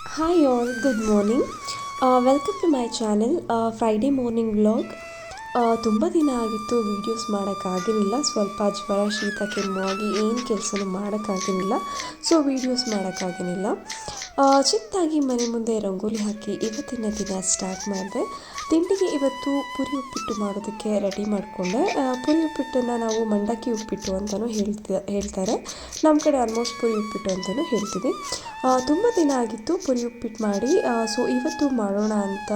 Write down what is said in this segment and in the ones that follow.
Hi all good morning welcome to my channel Friday morning vlog ತುಂಬ ದಿನ ಆಗಿತ್ತು videos ಮಾಡೋಕ್ಕಾಗಿರಲಿಲ್ಲ ಸ್ವಲ್ಪ ಜ್ವರ, ಶೀತ, ಕೆಮ್ಮು ಆಗಿ ಏನು ಕೆಲಸನೂ ಮಾಡೋಕ್ಕಾಗಿರಲಿಲ್ಲ ಸೊ ವೀಡಿಯೋಸ್ ಮಾಡೋಕ್ಕಾಗಿರಲಿಲ್ಲ ಚಿಕ್ಕದಾಗಿ ಮನೆ ಮುಂದೆ ರಂಗೋಲಿ ಹಾಕಿ ಇವತ್ತಿನ ದಿನ ಸ್ಟಾರ್ಟ್ ಮಾಡಿದೆ. ತಿಂಡಿಗೆ ಇವತ್ತು ಪುರಿ ಉಪ್ಪಿಟ್ಟು ಮಾಡೋದಕ್ಕೆ ರೆಡಿ ಮಾಡಿಕೊಂಡೆ. ಪುರಿ ಉಪ್ಪಿಟ್ಟನ್ನು ನಾವು ಮಂಡಕ್ಕಿ ಉಪ್ಪಿಟ್ಟು ಅಂತಲೂ ಹೇಳ್ತ, ಹೇಳ್ತಾರೆ. ನಮ್ಮ ಕಡೆ ಆಲ್ಮೋಸ್ಟ್ ಪುರಿ ಉಪ್ಪಿಟ್ಟು ಅಂತಲೂ ಹೇಳ್ತೀವಿ ತುಂಬ ದಿನ ಆಗಿತ್ತು ಪುರಿ ಉಪ್ಪಿಟ್ಟು ಮಾಡಿ. ಸೊ ಇವತ್ತು ಮಾಡೋಣ ಅಂತ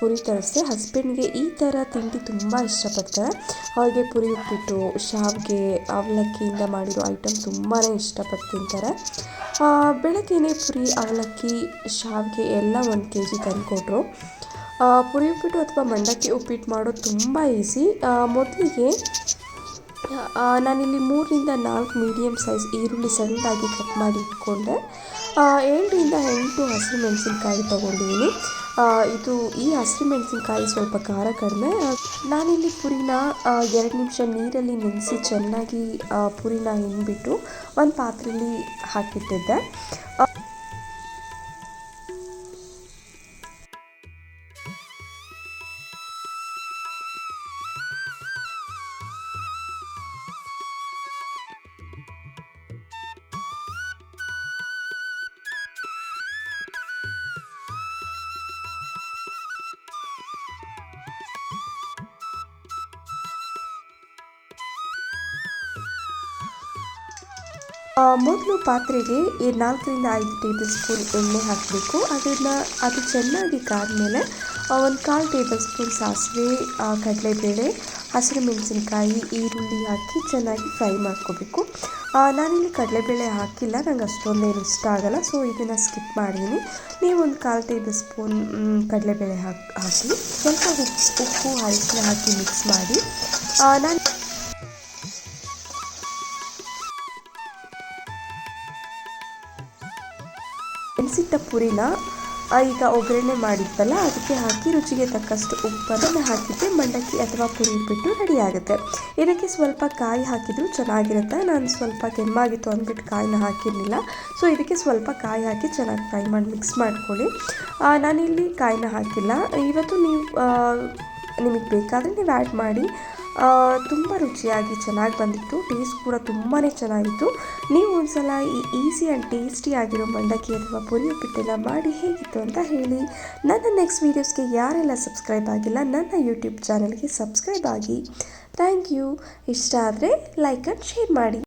ಪುರಿ ತರಿಸಿದೆ. ಹಸ್ಬೆಂಡ್ಗೆ ಈ ಥರ ತಿಂಡಿ ತುಂಬ ಇಷ್ಟಪಡ್ತಾರೆ. ಅವ್ರಿಗೆ ಪುರಿ ಉಪ್ಪಿಟ್ಟು ಶಾವಿಗೆ ಅವಲಕ್ಕಿಯಿಂದ ಮಾಡಿರೋ ಐಟಮ್ ತುಂಬಾ ಇಷ್ಟಪಟ್ಟು ತಿಂತಾರೆ. ಬೆಳಗ್ಗೆನೇ ಪುರಿ ಅವಲಕ್ಕಿ ಶಾವಿಗೆ ಎಲ್ಲ ಒಂದು ಕೆ ಜಿ ತಂದುಕೊಟ್ರು. ಪುರಿ ಉಪ್ಪಿಟ್ಟು ಅಥವಾ ಮಂಡಕ್ಕಿ ಉಪ್ಪಿಟ್ಟು ಮಾಡೋದು ತುಂಬ ಈಸಿ. ಮೊದಲಿಗೆ ನಾನಿಲ್ಲಿ ಮೂರರಿಂದ ನಾಲ್ಕು ಮೀಡಿಯಮ್ ಸೈಜ್ ಈರುಳ್ಳಿ ಸಣ್ಣದಾಗಿ ಕಟ್ ಮಾಡಿ ಇಟ್ಕೊಂಡೆ. ಏಳರಿಂದ ಎಂಟು ಹಸಿರು ಮೆಣಸಿನ್ಕಾಯಿ ತೊಗೊಂಡಿದ್ದೀನಿ. ಇದು ಈ ಹಸಿರು ಮೆಣಸಿನ್ಕಾಯಿ ಸ್ವಲ್ಪ ಖಾರ ಕಡಿಮೆ. ನಾನಿಲ್ಲಿ ಪುರಿನ ಎರಡು ನಿಮಿಷ ನೀರಲ್ಲಿ ನೆನೆಸಿ ಚೆನ್ನಾಗಿ ಪುರಿನ ಹಿಂಡ್ಬಿಟ್ಟು ಒಂದು ಪಾತ್ರೆಯಲ್ಲಿ ಹಾಕಿಟ್ಟಿದ್ದೆ. ಮೊದಲು ಪಾತ್ರೆಗೆ ನಾಲ್ಕರಿಂದ ಐದು ಟೇಬಲ್ ಸ್ಪೂನ್ ಎಣ್ಣೆ ಹಾಕಬೇಕು. ಅದನ್ನು ಅದು ಚೆನ್ನಾಗಿ ಕಾದ್ಮೇಲೆ ಒಂದು ಕಾಲು ಟೇಬಲ್ ಸ್ಪೂನ್ ಸಾಸಿವೆ ಕಡಲೆಬೇಳೆ, ಹಸಿರು ಮೆಣಸಿನ್ಕಾಯಿ, ಈರುಳ್ಳಿ ಹಾಕಿ ಚೆನ್ನಾಗಿ ಫ್ರೈ ಮಾಡ್ಕೋಬೇಕು. ನಾನಿಲ್ಲಿ ಕಡಲೆಬೇಳೆ ಹಾಕಿಲ್ಲ, ನಂಗೆ ಅಷ್ಟೊಂದೇನು ಇಷ್ಟ ಆಗಲ್ಲ, ಸೊ ಇದನ್ನು ಸ್ಕಿಪ್ ಮಾಡಿದ್ದೀನಿ ನೀವು ಒಂದು ಕಾಲು ಟೇಬಲ್ ಸ್ಪೂನ್ ಕಡಲೆಬೇಳೆ ಹಾಕಿ ಹಾಕಿ. ಸ್ವಲ್ಪ ಉಪ್ಪು ಉಪ್ಪು ಹಾಕಿ ಮಿಕ್ಸ್ ಮಾಡಿ. ನಾನು ನೆನೆಸಿಟ್ಟ ಪುರಿನ ಈಗ ಒಗ್ಗರಣೆ ಮಾಡಿದ್ವಲ್ಲ ಅದಕ್ಕೆ ಹಾಕಿ ರುಚಿಗೆ ತಕ್ಕಷ್ಟು ಉಪ್ಪನ್ನು ಹಾಕಿದ್ದೆ ಮಂಡಕ್ಕಿ ಅಥವಾ ಪುರಿ ಬಿಟ್ಟು ರೆಡಿ ಆಗುತ್ತೆ. ಇದಕ್ಕೆ ಸ್ವಲ್ಪ ಕಾಯಿ ಹಾಕಿದರೂ ಚೆನ್ನಾಗಿರುತ್ತೆ. ನಾನು ಸ್ವಲ್ಪ ಕೆಮ್ಮಾಗಿತ್ತು ಅಂದ್ಬಿಟ್ಟು ಕಾಯಿನ ಹಾಕಿರಲಿಲ್ಲ. ಸೊ ಇದಕ್ಕೆ ಸ್ವಲ್ಪ ಕಾಯಿ ಹಾಕಿ ಚೆನ್ನಾಗಿ ಫ್ರೈ ಮಾಡಿ ಮಿಕ್ಸ್ ಮಾಡ್ಕೊಳ್ಳಿ. ನಾನಿಲ್ಲಿ ಕಾಯಿನ ಹಾಕಿಲ್ಲ. ಇವತ್ತು ನೀವು ನಿಮಗೆ ಬೇಕಾದರೆ ನೀವು ಆ್ಯಡ್ ಮಾಡಿ. ತುಂಬ ರುಚಿಯಾಗಿ ಚೆನ್ನಾಗಿ ಬಂದಿತ್ತು. ಟೇಸ್ಟ್ ಕೂಡ ತುಂಬಾ ಚೆನ್ನಾಗಿತ್ತು. ನೀವು ಒಂದ್ಸಲ ಈ ಈಸಿ ಆ್ಯಂಡ್ ಟೇಸ್ಟಿ ಆಗಿರೋ ಮಂಡಕ್ಕಿ ಅಥವಾ ಪುರಿ ಉಪ್ಪಿಟ್ಟೆಲ್ಲ ಮಾಡಿ ಹೇಗಿತ್ತು ಅಂತ ಹೇಳಿ. ನನ್ನ ನೆಕ್ಸ್ಟ್ ವೀಡಿಯೋಸ್ಗೆ ಯಾರೆಲ್ಲ ಸಬ್ಸ್ಕ್ರೈಬ್ ಆಗಿಲ್ಲ, ನನ್ನ ಯೂಟ್ಯೂಬ್ ಚಾನಲ್ಗೆ ಸಬ್ಸ್ಕ್ರೈಬ್ ಆಗಿ. ಥ್ಯಾಂಕ್ ಯು ಇಷ್ಟ ಆದರೆ ಲೈಕ್ ಆ್ಯಂಡ್ ಶೇರ್ ಮಾಡಿ.